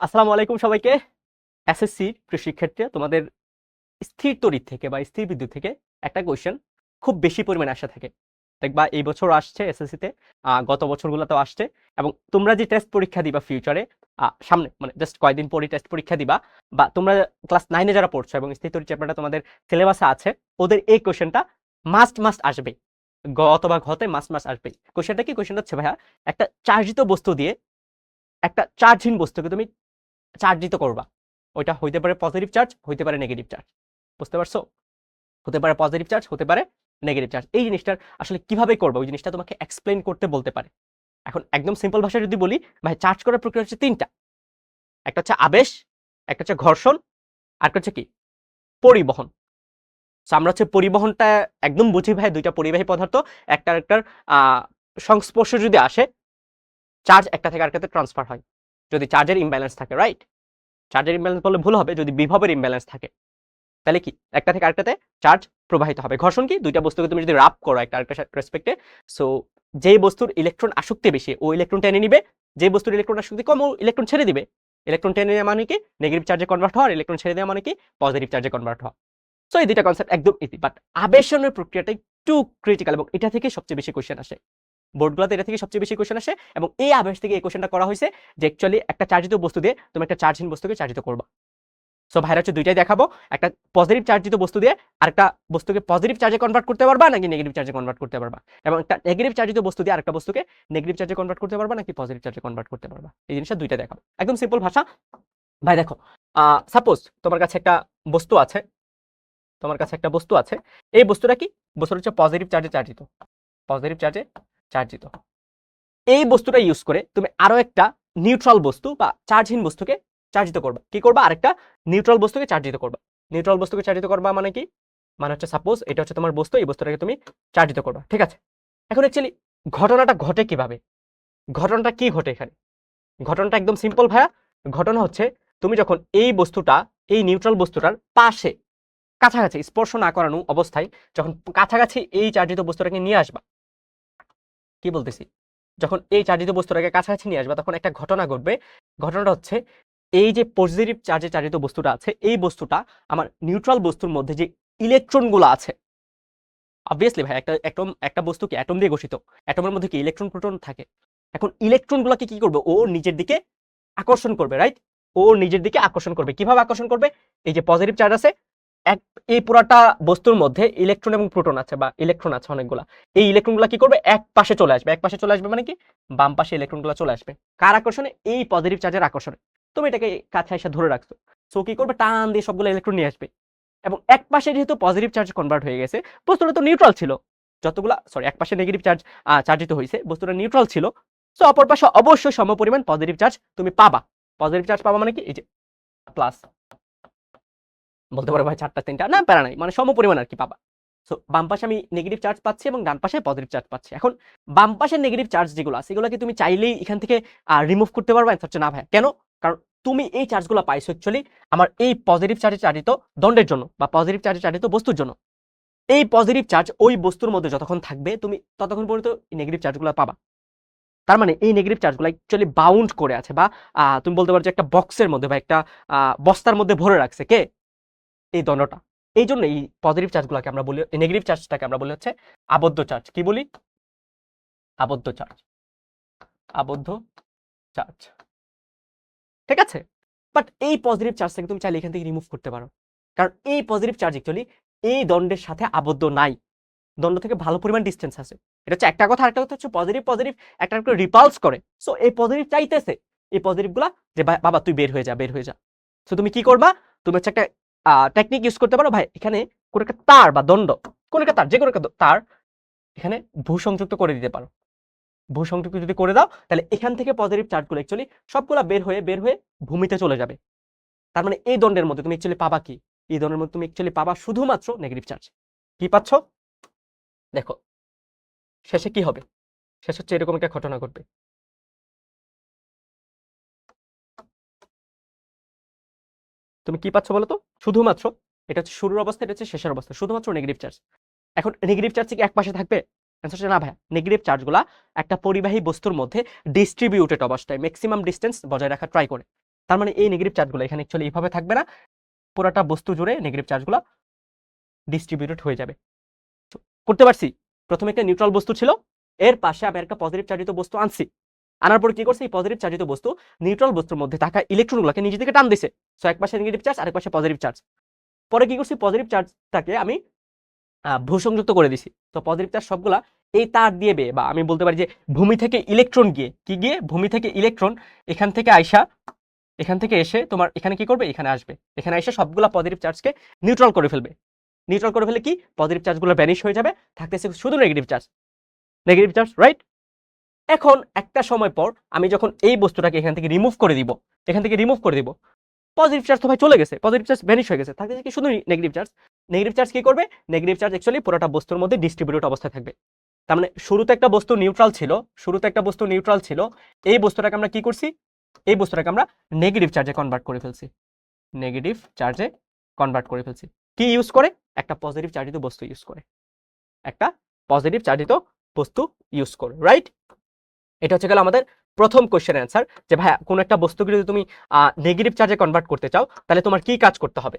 আসসালামু আলাইকুম সবাইকে। এসএসসি শিক্ষার্থী তোমাদের স্থির তড়িৎ থেকে বা স্থির বিদ্যুৎ থেকে একটা কোয়েশ্চেন খুব বেশি পরিমাণে আসা থাকে। দেখবা এই বছর আসছে এসএসসিতে গত বছরগুলোতেও আসছে এবং তোমরা যে টেস্ট পরীক্ষা দিবা ফিউচারে সামনে মানে জাস্ট কয়েকদিন পরই টেস্ট পরীক্ষা দিবা বা তোমরা ক্লাস নাইনে যারা পড়ছো এবং স্থির তড়িৎ চ্যাপ্টারটা তোমাদের সিলেবাসে আছে, ওদের এই কোয়েশ্চেনটা মাস্ট মাস্ট আসবে। গ অথবা ঘতে মাস্ট মাস্ট আসবে কোয়েশ্চেনটা কি? কোয়েশ্চেনটা হচ্ছে ভাইয়া, একটা চার্জিত বস্তু দিয়ে, একটা চার্জহীন বস্তুকে তুমি চার্জিত করবা। ওইটা হইতে পারে পজিটিভ চার্জ হইতে পারে নেগেটিভ চার্জ বুঝতে পারছ? হতে পারে পজিটিভ চার্জ হতে পারে নেগেটিভ চার্জ এই জিনিসটার আসলে কীভাবে করব? ওই জিনিসটা তোমাকে এক্সপ্লেন করতে বলতে পারে। এখন একদম সিম্পল ভাষায় যদি বলি, ভাই চার্জ করার প্রক্রিয়া হচ্ছে তিনটা। একটা হচ্ছে আবেশ, একটা হচ্ছে ঘর্ষণ, আর হচ্ছে কি? পরিবহন। আমরা হচ্ছে পরিবহনটা একদম বুঝি, ভাই, দুইটা পরিবাহী পদার্থ। একটা একটার সংস্পর্শ যদি আসে চার্জ একটা থেকে আরেকটাতে ট্রান্সফার হয়। যদি চার্জের ইমব্যালেন্স থাকে রাইট চার্জের ইমব্যালেন্স বললে ভুল হবে, যদি বিভবের ইমব্যালেন্স থাকে। তাহলে কি? একটা থেকে আরেকটাতে চার্জ প্রবাহিত হবে। ঘর্ষণ কি? দুইটা বস্তুকে তুমি যদি রাপ করো একটা আরেকটা রেসপেক্টে সো যেই বস্তুর ইলেকট্রন আসক্তি বেশি, ও ইলেকট্রন টেনে নিবে যে বস্তুর ইলেকট্রন আসক্তি কম, ও ইলেকট্রন ছেড়ে দিবে। ইলেকট্রন টেনে নেওয়া মানে কি? নেগেটিভ চার্জে কনভার্ট হওয়া ইলেকট্রন ছেড়ে দেওয়া মানে কি? পজিটিভ চার্জে কনভার্ট হওয়া। সো এই দুইটা কনসেপ্ট একদম ইজি বাট আবেশনের প্রক্রিয়াটা একটু ক্রিটিক্যাল এবং এটা থেকে সবচেয়ে বেশি কোয়েশ্চেন আসে। বোর্ডগুলোতে এটা থেকে সবচেয়ে বেশি কোয়েশন আসে এবং এই আবেশ থেকে এই কোয়েশ্চেনটা করা হয়েছে যে অ্যাকচুয়ালি একটা চার্জিত বস্তু দিয়ে তুমি একটা চার্জহীন বস্তুকে চার্জিত করবা। সো ভাইরা হচ্ছে দুইটাই দেখাবো। একটা পজিটিভ চার্জিত বস্তু দিয়ে আর একটা বস্তুকে পজিটিভ চার্জে কনভার্ট করতে পারবা নাকি নেগেটিভ চার্জে কনভার্ট করতে পারবা? এবং একটা নেগেটিভ চার্জিত বস্তু দিয়ে আরেকটা বস্তুকে নেগেটিভ চার্জে কনভার্ট করতে পারবা নাকি পজিটিভ চার্জে কনভার্ট করতে পারবা? এই জিনিসটা দুইটা দেখাবো। একদম সিম্পল ভাষা। ভাই, দেখো সাপোজ তোমার কাছে একটা বস্তু আছে, তোমার কাছে একটা বস্তু আছে। এই বস্তুটা কি? বস্তুটা হচ্ছে পজিটিভ চার্জে চার্জিত পজিটিভ চার্জে চার্জিত। এই বস্তুটা ইউজ করে তুমি আরও একটা নিউট্রাল বস্তু বা চার্জহীন বস্তুকে চার্জিত করবা। কি করবা? আরেকটা নিউট্রাল বস্তুকে চার্জিত করবা। নিউট্রাল বস্তুকে চার্জিত করবা মানে কি? মানে হচ্ছে সাপোজ এটা হচ্ছে তোমার বস্তু, এই বস্তুটাকে তুমি চার্জিত করবা। ঠিক আছে? এখন অ্যাকচুয়ালি ঘটনাটা ঘটে কীভাবে? ঘটনাটা কি ঘটে এখানে? ঘটনাটা একদম সিম্পল ভাইয়া। ঘটনা হচ্ছে তুমি যখন এই বস্তুটা, এই নিউট্রাল বস্তুটার পাশে, কাছাকাছি স্পর্শ না করানো অবস্থায় যখন কাছাকাছি এই চার্জিত বস্তুটাকে নিয়ে আসবা কি বলতেছি? যখন এই চার্জিত বস্তুটাকে কাছাকাছি নিয়ে আসবা, তখন একটা ঘটনা ঘটবে। ঘটনাটা হচ্ছে, এই যে পজিটিভ চার্জে চার্জিত বস্তুটা আছে, এই বস্তুটা আমার নিউট্রাল বস্তুর মধ্যে যে ইলেকট্রনগুলো আছে অবভিয়াসলি ভাই, একটা অ্যাটম একটা বস্তু কি অ্যাটম দিয়ে গঠিত? অ্যাটমের মধ্যে কি ইলেকট্রন প্রোটন থাকে? এখন ইলেকট্রনগুলোকে কি করবে? ও নিজের দিকে আকর্ষণ করবে রাইট ও নিজের দিকে আকর্ষণ করবে। কীভাবে আকর্ষণ করবে? এই যে পজিটিভ চার্জ আছে এক, এই পুরাটা বস্তুর মধ্যে ইলেকট্রন এবং প্রোটন আছে বা ইলেকট্রন আছে অনেকগুলা। এই ইলেকট্রনগুলো কি করবে? এক পাশে চলে আসবে। এক পাশে চলে আসবে মানে কি? বাম পাশে ইলেকট্রনগুলো চলে আসবে। কার আকর্ষণে? এই পজিটিভ চার্জের আকর্ষণে। তুমি এটাকে কাছে এসে ধরে রাখছো। সো কি করবে? টান দিয়ে সবগুলো ইলেকট্রন নিয়ে আসবে। এবং এক পাশে যেহেতু পজিটিভ চার্জ কনভার্ট হয়ে গেছে, বস্তুটা তো নিউট্রাল ছিল। যতগুলা সরি এক পাশে নেগেটিভ চার্জ চার্জিত হয়েছে বস্তুটা নিউট্রাল ছিল। সো অপর পাশে অবশ্যই সমপরিমাণ পজিটিভ চার্জ তুমি পাবা। পজিটিভ চার্জ পাবা মানে কি? এই যে প্লাস বলতে পারো ভাই চারটা, তিনটা, না, প্যারা নাই মানে সমপরিমাণ আর কি, পাবা। সো বাম পাশে আমি নেগেটিভ চার্জ পাচ্ছি এবং ডান পাশে পজিটিভ চার্জ পাচ্ছি। এখন, বাম পাশের নেগেটিভ চার্জ যেগুলো আছে সেগুলোকে তুমি চাইলেই এখান থেকে রিমুভ করতে পারবে অ্যান্সার না ভাই। কেন? কারণ তুমি এই চার্জগুলো পাইছো অ্যাকচুয়ালি আমার এই পজিটিভ চার্জে চার্জিত দণ্ডের জন্য বা পজিটিভ চার্জে চার্জিত বস্তুর জন্য। এই পজিটিভ চার্জ ওই বস্তুর মধ্যে যতক্ষণ থাকবে, তুমি ততক্ষণ পর্যন্ত নেগেটিভ চার্জগুলো পাবা। তার মানে এই নেগেটিভ চার্জগুলো অ্যাকচুয়ালি বাউন্ড করে আছে বা তুমি বলতে পারো যে একটা বক্সের মধ্যে বা একটা বস্তার মধ্যে ভরে রাখছে। কে? এই দণ্ডটা এই জন্য এই পজিটিভ চার্জগুলোকে আমরা বলি নেগেটিভ চার্জটাকে আমরা বলি হচ্ছে আবদ্ধ চার্জ কি বলি? আবদ্ধ চার্জ আবদ্ধ চার্জ ঠিক আছে? বাট এই পজিটিভ চার্জটাকে তুমি চাইলে এখান থেকে রিমুভ করতে পারো। কারণ এই পজিটিভ চার্জ অ্যাকচুয়ালি এই দণ্ডের সাথে আবদ্ধ নাই। দণ্ড থেকে ভালো পরিমাণ ডিস্টেন্স আছে। এটা হচ্ছে একটা কথা, আরেকটা কথা হচ্ছে পজিটিভ পজিটিভ একটা একটা রিপালস করে। সো এই পজিটিভ চাইতেছে, এই পজিটিভগুলা যে বাবা, তুই বের হয়ে যা, বের হয়ে যা। সো তুমি কি করবা? তুমি হচ্ছে একটা টেকনিক ইউজ করতে পারো, ভাই, এখানে কোন একটা তার বা দণ্ড, কোন একটা তার যে কোনো একটা তার এখানে ভূসংযুক্ত করে দিতে পারো। ভূ সংযুক্ত যদি করে দাও, তাহলে এখান থেকে পজিটিভ চার্জগুলো অ্যাকচুয়ালি সবগুলা বের হয়ে বের হয়ে ভূমিতে চলে যাবে। তার মানে এই দণ্ডের মধ্যে তুমি অ্যাকচুয়ালি পাবা কি? এই দণ্ডের মধ্যে তুমি অ্যাকচুয়ালি পাবা শুধুমাত্র নেগেটিভ চার্জ কি পাচ্ছ? দেখো, শেষে কি হবে? শেষ হচ্ছে এরকম একটা ঘটনা ঘটবে। তুমি কি পাচ্ছ বলো তো? শুধুমাত্র, এটা হচ্ছে শুরুর অবস্থা, এটা হচ্ছে শেষের অবস্থা, শুধুমাত্র নেগেটিভ চার্জ এখন নেগেটিভ চার্জ কি এক পাশে থাকবে? না ভাই নেগেটিভ চার্জগুলা একটা পরিবাহী বস্তুর মধ্যে ডিস্ট্রিবিউটেড অবস্থায় ম্যাক্সিমাম ডিস্টেন্স বজায় রাখা ট্রাই করে। তার মানে এই নেগেটিভ চার্জগুলো এখানে অ্যাকচুয়ালি এইভাবে থাকবে না, পুরোটা বস্তু জুড়ে নেগেটিভ চার্জগুলো ডিস্ট্রিবিউটেড হয়ে যাবে। করতে পারছি? প্রথমে একটা নিউট্রাল বস্তু ছিল, এর পাশে আমি একটা পজিটিভ চার্জিত বস্তু আনছি। আনার পর কি করছে? এই পজিটিভ চার্জিত বস্তু নিউট্রাল বস্তুর মধ্যে থাকা ইলেকট্রনগুলোকে নিজে থেকে টান দিছে। সো এক পাশে নেগেটিভ চার্জ আরেক পাশে পজিটিভ চার্জ পরে কি করছি? পজিটিভ চার্জটাকে আমি ভূসংযুক্ত করে দিছি। তো পজিটিভ চার্জ সবগুলা এই তার দিয়ে বে, বা আমি বলতে পারি যে ভূমি থেকে ইলেকট্রন গিয়ে, কি গিয়ে? ভূমি থেকে ইলেকট্রন এখান থেকে আইসা, এখান থেকে এসে তোমার এখানে কি করবে? এখানে আসবে। এখানে এসে সবগুলা পজিটিভ চার্জকে নিউট্রাল করে ফেলবে। নিউট্রাল করে ফেলে কি? পজিটিভ চার্জগুলো ব্যানিশ হয়ে যাবে, থাকতেছে শুধু negative charge negative charge right এখন একটা সময় পর আমি যখন এই বস্তুটাকে এখান থেকে রিমুভ করে দিব, এখান থেকে রিমুভ করে দিব পজিটিভ চার্জ তো ভাই চলে গেছে পজিটিভ চার্জ ভ্যানিশ হয়ে গেছে। থাকতেছে কি শুধু নেগেটিভ চার্জ নেগেটিভ চার্জ কি করবে? নেগেটিভ চার্জ অ্যাকচুয়ালি পুরোটা বস্তুর মধ্যে ডিস্ট্রিবিউট অবস্থায় থাকবে। তার মানে শুরুতে একটা বস্তু নিউট্রাল ছিল, শুরুতে একটা বস্তু নিউট্রাল ছিল, এই বস্তুটাকে আমরা কি করছি? এই বস্তুটাকে আমরা নেগেটিভ চার্জে কনভার্ট করে ফেলছি। নেগেটিভ চার্জে কনভার্ট করে ফেলছি। কি ইউজ করে? একটা পজিটিভ চার্জিত বস্তু ইউজ করে। একটা পজিটিভ চার্জিত বস্তু ইউজ করে রাইট এটা হচ্ছে গেল আমাদের প্রথম কোশ্চেন অ্যান্সার যে ভাই কোন একটা বস্তুকে যদি তুমি নেগেটিভ চার্জে কনভার্ট করতে চাও, তাহলে তোমার কি কাজ করতে হবে?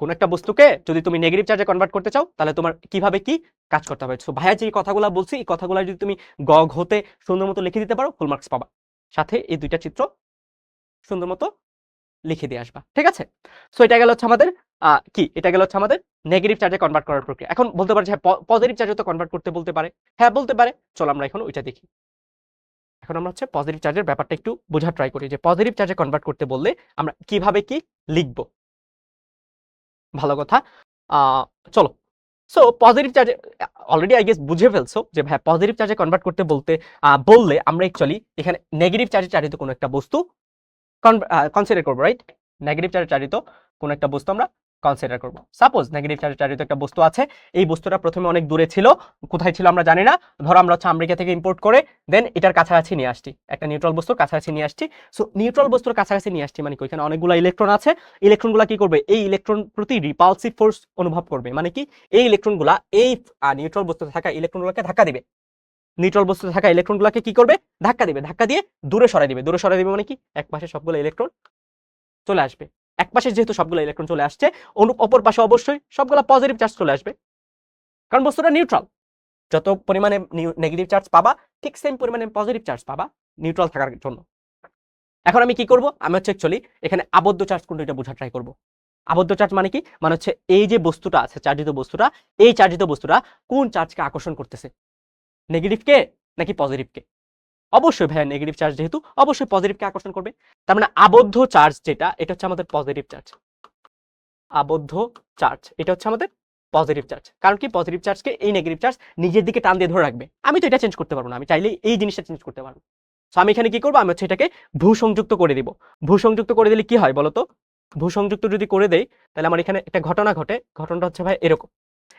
কোন একটা বস্তুকে যদি তুমি নেগেটিভ চার্জে কনভার্ট করতে চাও, তাহলে তোমার কীভাবে কি কাজ করতে হবে? সো ভাইয়া, যে কথাগুলো বলছি, এই কথাগুলো যদি তুমি গ ঘতে সুন্দর মতো লিখে দিতে পারো ফুল মার্কস পাবা। সাথে এই দুইটা চিত্র সুন্দর মতো লিখে দিয়ে আসবা, ঠিক আছে? সো এটা গেল হচ্ছে আমাদের কি? এটা গেল হচ্ছে আমাদের নেগেটিভ চার্জে কনভার্ট করার প্রক্রিয়া। এখন বলতে পারে যে পজিটিভ চার্জে তো কনভার্ট করতে বলতে পারে। হ্যাঁ বলতে পারে। চলো আমরা এখন ওইটা দেখি। এখন আমরা হচ্ছে পজিটিভ চার্জের ব্যাপারটা একটু বোঝার ট্রাই করি যে পজিটিভ চার্জে কনভার্ট করতে বললে আমরা কীভাবে কি লিখব? ভালো কথা। চলো। সো পজিটিভ চার্জে অলরেডি আই গেস বুঝে ফেলছো যে ভাই পজিটিভ চার্জে কনভার্ট করতে বলতে বললে আমরা অ্যাকচুয়ালি এখানে নেগেটিভ চার্জে চারিত কোনো একটা বস্তু কনসিডার করব রাইট নেগেটিভ চার্জে চারিত কোনো একটা বস্তু আমরা কনসিডার করব। সাপোজ নেগেটিভ চার্জে চালিত একটা বস্তু আছে, এই বস্তুটা প্রথমে অনেক দূরে ছিল, কোথায় ছিল আমরা জানি না। ধরো আমরা হচ্ছে আমেরিকা থেকে ইম্পোর্ট করে দেন এটার কাছাকাছি নিয়ে আসছি, একটা নিউট্রাল বস্তুর কাছাকাছি নিয়ে আসছি। সো নিউট্রাল বস্তুর কাছাকাছি নিয়ে আসছি মানে কি? ওইখানে অনেকগুলো ইলেকট্রন আছে। ইলেকট্রনগুলো কি করবে? এই ইলেকট্রন প্রতি রিপালসিভ ফোর্স অনুভব করবে। মানে কি? এই ইলেকট্রনগুলা এই নিউট্রাল বস্তুতে থাকা ইলেকট্রনগুলোকে ধাক্কা দিবে। নিউট্রাল বস্তুতে থাকা ইলেকট্রনগুলোকে কি করবে? ধাক্কা দিবে। ধাক্কা দিয়ে দূরে সরাই দিবে। দূরে সরাই দিবে মানে কি? এক পাশে সবগুলো ইলেকট্রন চলে আসবে। এক পাশে যেহেতু সবগুলো ইলেকট্রন চলে আসছে অনু অপর পাশে অবশ্যই সবগুলো পজিটিভ চার্জ চলে আসবে। কারণ বস্তুটা নিউট্রাল যত পরিমাণে নেগেটিভ চার্জ পাবা, ঠিক সেম পরিমাণে পজিটিভ চার্জ পাবা নিউট্রাল থাকার জন্য। এখন আমি কি করব? আমি হচ্ছে অ্যাকচুয়ালি এখানে আবদ্ধ চার্জ কোনটা এটা বোঝার ট্রাই করব। আবদ্ধ চার্জ মানে কি? মানে হচ্ছে এই যে বস্তুটা আছে, চার্জিত বস্তুটা, এই চার্জিত বস্তুটা কোন চার্জকে আকর্ষণ করতেছে? নেগেটিভকে নাকি পজিটিভকে অবশ্যই ভাইয়া নেগেটিভ চার্জ যেহেতু অবশ্যই পজিটিভকে আকর্ষণ করবে। তার মানে আবদ্ধ চার্জ যেটা, এটা হচ্ছে আমাদের পজিটিভ চার্জ আবদ্ধ চার্জ এটা হচ্ছে আমাদের পজিটিভ চার্জ কারণ কি? পজিটিভ চার্জকে এই নেগেটিভ চার্জ নিজের দিকে টান দিয়ে ধরে রাখবে। আমি তো এটা চেঞ্জ করতে পারব না, আমি চাইলে এই জিনিসটা চেঞ্জ করতে পারব। তো আমি এখানে কি করব? আমি হচ্ছে এটাকে ভূসংযুক্ত করে দিব। ভূসংযুক্ত করে দিলে কি হয় বলতো? ভূসংযুক্ত যদি করে দেই, তাহলে আমার এখানে একটা ঘটনা ঘটে। ঘটনাটা হচ্ছে ভাই এরকম,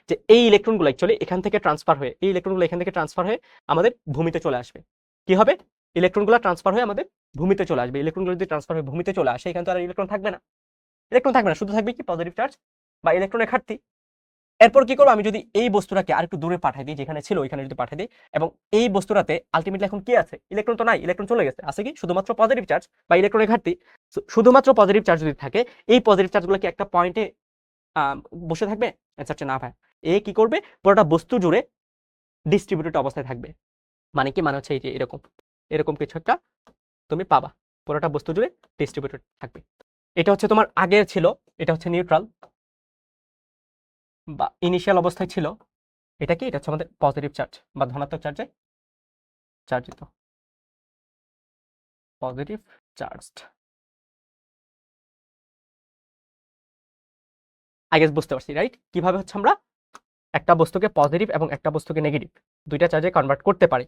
যে এই ইলেকট্রনগুলো অ্যাকচুয়ালি এখান থেকে ট্রান্সফার হয়ে, এই ইলেকট্রনগুলো এখান থেকে ট্রান্সফার হয়ে আমাদের ভূমিতে চলে আসবে। কি হবে? ইলেকট্রনগুলো ট্রান্সফার হয়ে আমাদের ভূমিতে চলে আসবে। ইলেকট্রনগুলো যদি ট্রান্সফার হয়ে ভূমিতে চলে আসে, এখানে তো আর ইলেকট্রন থাকবে না। ইলেকট্রন থাকবে না, শুধু থাকবে কি? পজিটিভ চার্জ বা ইলেকট্রনের ঘাটতি। এরপর কি করব? আমি যদি এই বস্তুটাকে আর একটু দূরে পাঠাই দিই, যেখানে ছিল, ওইখানে যদি পাঠাই দিই, এবং এই বস্তুটাতে আলটিমেটলি এখন কি আছে? ইলেকট্রন তো নাই, ইলেকট্রন চলে গেছে। আছে কি? শুধুমাত্র পজিটিভ চার্জ বা ইলেকট্রনের ঘাটতি। শুধুমাত্র পজিটিভ চার্জ যদি থাকে, এই পজিটিভ চার্জগুলো কি একটা পয়েন্টে বসে থাকবে? অ্যান্সারটা না ভাই এ কি করবে? পুরোটা বস্তু জুড়ে ডিস্ট্রিবিউটেড অবস্থায় থাকবে। মানে কি? মানে হচ্ছে এই যে এরকম এরকম কিছু একটা তুমি পাবা। পুরোটা বস্তু জুড়ে ডিস্ট্রিবিউটেড থাকবে। এটা হচ্ছে তোমার আগের ছিল, এটা হচ্ছে নিউট্রাল বা ইনিশিয়াল অবস্থায় ছিল। এটা কি? এটা হচ্ছে আমাদের পজিটিভ চার্জ বা ধনাত্মক চার্জে চার্জিত। পজিটিভ চার্জড আগে বুঝতে পারছি রাইট কীভাবে হচ্ছে আমরা একটা বস্তুকে পজিটিভ এবং একটা বস্তুকে নেগেটিভ দুইটা চার্জে কনভার্ট করতে পারি?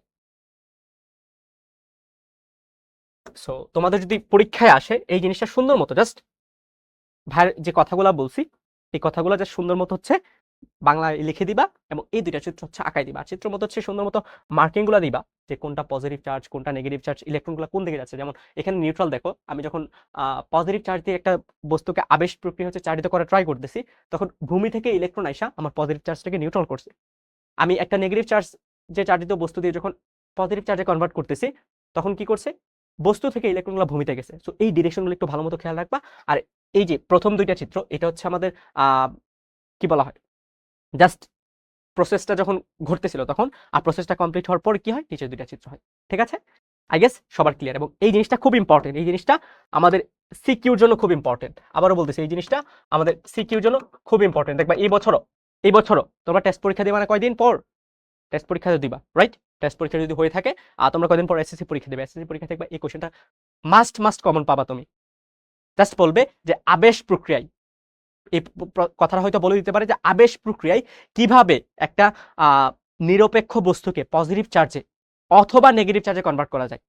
সো তোমাদের যদি পরীক্ষায় আসে, এই জিনিসটা সুন্দর মতো জাস্ট ভাইয়ের যে কথাগুলো বলছি, এই কথাগুলো জাস্ট সুন্দর মতো হচ্ছে বাংলায় লিখে দিবা এবং এই দুইটা চিত্র হচ্ছে আঁকাই দিবা। চিত্র মতো হচ্ছে সুন্দর মতো মার্কিংগুলা দিবা যে কোনটা পজিটিভ চার্জ কোনটা নেগেটিভ চার্জ ইলেকট্রনগুলো কোন দিকে যাচ্ছে। যেমন এখানে নিউট্রাল দেখো, আমি যখন পজিটিভ চার্জ দিয়ে একটা বস্তুকে আবেশ প্রক্রিয়া হচ্ছে চার্জিত করা ট্রাই করতেছি, তখন ভূমি থেকে ইলেকট্রন আইসা আমার পজিটিভ চার্জটাকে নিউট্রাল করছে। আমি একটা নেগেটিভ চার্জ যে চার্জিত বস্তু দিয়ে যখন পজিটিভ চার্জে কনভার্ট করতেছি, তখন কি করছে? বস্তু থেকে ইলেকট্রনগুলো ভূমিতে গেছে। সো এই ডিরেকশনগুলো একটু ভালো মতো খেয়াল রাখবা। আর এই যে প্রথম দুইটা চিত্র, এটা হচ্ছে আমাদের কি বলা হয়? জাস্ট প্রসেসটা যখন ঘটতেছিল তখন, আর প্রসেসটা কমপ্লিট হওয়ার পর কি হয়? নিচের দুইটা চিত্র হয়। ঠিক আছে? আই গেস সবার ক্লিয়ার এবং এই জিনিসটা খুব ইম্পর্টেন্ট এই জিনিসটা আমাদের সিকিউর জন্য খুব ইম্পর্টেন্ট আবারও বলতেছি, এই জিনিসটা আমাদের সিকিউর জন্য খুব ইম্পর্টেন্ট দেখবা, এই বছরও এই বছরও তোমরা টেস্ট পরীক্ষা দিবা না কয়দিন পর? টেস্ট পরীক্ষা দিবা রাইট টেস্ট পরীক্ষা যদি হয়ে থাকে আর তোমরা কয়দিন পর এসএসসি পরীক্ষা দেবে? এসএসসি পরীক্ষা দেখবা এই কোশ্চেনটা মাস্ট মাস্ট কমন পাবা তুমি। জাস্ট বলবে যে আবেশ প্রক্রিয়ায়, এই কথাটা হয়তো বলে দিতে পারে যে আবেশ প্রক্রিয়ায় কীভাবে একটা নিরপেক্ষ বস্তুকে পজিটিভ চার্জে অথবা নেগেটিভ চার্জে কনভার্ট করা যায়।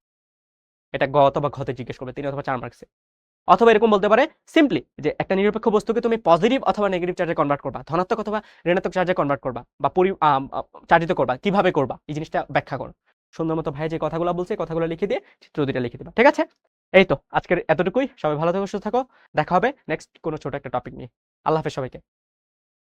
এটা গ অথবা ঘতে জিজ্ঞেস করবে, তিন অথবা চার মার্কসে অথবা এরকম বলতে পারে সিম্পলি যে একটা নিরপেক্ষ বস্তুকে তুমি পজিটিভ অথবা নেগেটিভ চার্জে কনভার্ট করবা। ধনাত্মক অথবা ঋণাত্মক চার্জে কনভার্ট করবা বা পরি চার্জিত করবা, কীভাবে করবা, এই জিনিসটা ব্যাখ্যা করো। সুন্দর মতো ভাই যে কথাগুলো বলছে কথাগুলো লিখে দিয়ে চিত্র দুইটা লিখে দিবা, ঠিক আছে? এই তো, আজকের এতটুকুই, সবাই ভালো থাকো, সুস্থ থাকো, দেখা হবে নেক্সট কোনো ছোট একটা টপিক নিয়ে। আল্লাহ হাফেজ সবাইকে।